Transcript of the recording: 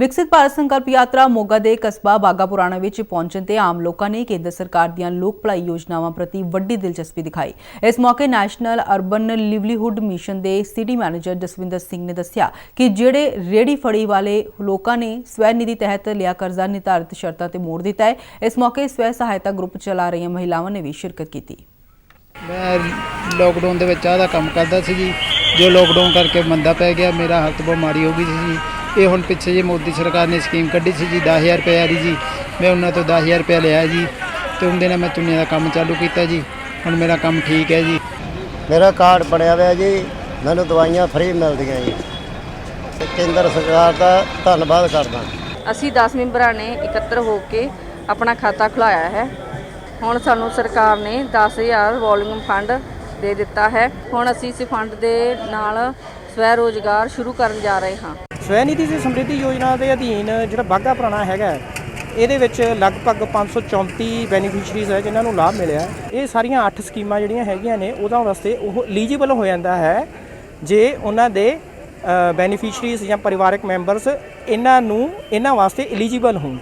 ਵਿਕਸਿਤ ਭਾਰਤ ਸੰਕਲਪ ਯਾਤਰਾ ਮੋਗਾ ਦੇ ਕਸਬਾ ਬਾਗਾ ਪੁਰਾਣਾ ਵਿੱਚ ਪਹੁੰਚਣ ਤੇ ਆਮ ਲੋਕਾਂ ਨੇ ਕੇਂਦਰ ਸਰਕਾਰ ਦੀਆਂ ਲੋਕ ਭਲਾਈ ਯੋਜਨਾਵਾਂ ਪ੍ਰਤੀ ਵੱਡੀ ਦਿਲਚਸਪੀ ਦਿਖਾਈ। ਇਸ ਮੌਕੇ ਨੈਸ਼ਨਲ ਅਰਬਨ ਲਿਵਲੀਹੁੱਡ ਮਿਸ਼ਨ ਦੇ ਸਿਟੀ ਮੈਨੇਜਰ ਜਸਵਿੰਦਰ ਸਿੰਘ ਨੇ ਦੱਸਿਆ ਕਿ ਜਿਹੜੇ ਰੇੜੀ ਫੜੀ ਵਾਲੇ ਲੋਕਾਂ ਨੇ ਸਵੈ ਨਿਧੀ ਤਹਿਤ ਲਿਆ ਕਰਜ਼ਾ ਨਿਰਧਾਰਿਤ ਸ਼ਰਤਾਂ ਤੇ ਮੋੜ ਦਿੱਤਾ ਹੈ, ਇਸ ਮੌਕੇ ਸਵੈ ਸਹਾਇਤਾ ਗਰੁੱਪ ਚਲਾ ਰਹੀਆਂ ਮਹਿਲਾਵਾਂ ਨੇ ਵੀ ਸ਼ਿਰਕਤ ਕੀਤੀ। ਮੈਂ ਲੋਕਡਾਊਨ ਦੇ ਵਿੱਚ ਆਹ ਦਾ ਕੰਮ ਕਰਦਾ ਸੀ ਜੀ। ਜੋ ਲੋਕਡਾਊਨ ਕਰਕੇ ਮੰਦਾ ਪੈ ਗਿਆ, ਮੇਰਾ ਹੱਥ ਬਿਮਾਰੀ ਹੋ ਗਈ ਸੀ ਇਹ ਹੁਣ ਪਿੱਛੇ ਜੇ ਮੋਦੀ ਸਰਕਾਰ ਨੇ ਸਕੀਮ ਕੱਢੀ ਸੀ ਜੀ 10000 ਰੁਪਏ ਵਾਲੀ ਜੀ। ਮੈਂ ਉਹਨਾਂ ਤੋਂ 10000 ਰੁਪਏ ਲਿਆ ਜੀ ਤੇ ਉਹਦੇ ਨਾਲ ਮੈਂ ਤੁੰਨੇ ਦਾ ਕੰਮ ਚਾਲੂ ਕੀਤਾ ਜੀ। ਹੁਣ ਮੇਰਾ ਕੰਮ ਠੀਕ ਹੈ ਜੀ। ਮੇਰਾ ਕਾਰਡ ਬਣਿਆ ਹੋਇਆ ਜੀ ਮੈਨੂੰ ਦਵਾਈਆਂ ਫ੍ਰੀ ਮਿਲਦੀਆਂ ਜੀ। ਤੇ ਕੇਂਦਰ ਸਰਕਾਰ ਦਾ ਧੰਨਵਾਦ ਕਰਦਾ। ਅਸੀਂ 10 ਮੈਂਬਰਾਂ ਨੇ ਇਕੱਤਰ ਹੋ ਕੇ ਆਪਣਾ ਖਾਤਾ ਖੁਲਾਇਆ ਹੈ। ਹੁਣ ਸਾਨੂੰ ਸਰਕਾਰ ਨੇ 10000 ਵੋਲਿਊਮ ਫੰਡ ਦੇ ਦਿੱਤਾ ਹੈ। ਹੁਣ ਅਸੀਂ ਇਸ ਫੰਡ ਦੇ ਨਾਲ ਸਵੈ ਰੋਜ਼ਗਾਰ ਸ਼ੁਰੂ ਕਰਨ ਜਾ ਰਹੇ ਹਾਂ। ਸਵੈਨਿਧੀ ਤੇ ਸਮਰਿੱਧੀ ਯੋਜਨਾ ਦੇ ਅਧੀਨ ਜਿਹੜਾ ਬਾਗਾ ਪੁਰਾਣਾ ਹੈਗਾ ਇਹਦੇ ਵਿੱਚ ਲਗਭਗ 534 ਬੈਨੀਫੀਸ਼ਰੀਜ਼ ਹੈ, ਜਿਨ੍ਹਾਂ ਨੂੰ ਲਾਭ ਮਿਲਿਆ ਇਹ ਸਾਰੀਆਂ 8 ਸਕੀਮਾਂ ਜਿਹੜੀਆਂ ਹੈਗੀਆਂ ਨੇ, ਉਹਦਾ ਵਾਸਤੇ ਉਹ ਐਲੀਜੀਬਲ ਹੋ ਜਾਂਦਾ ਹੈ ਜੇ ਉਹਨਾਂ ਦੇ ਬੈਨੀਫੀਸ਼ਰੀਜ਼ ਜਾਂ ਪਰਿਵਾਰਕ ਮੈਂਬਰਸ ਇਹਨਾਂ ਨੂੰ, ਇਹਨਾਂ ਵਾਸਤੇ ਐਲੀਜੀਬਲ ਹੋਣ।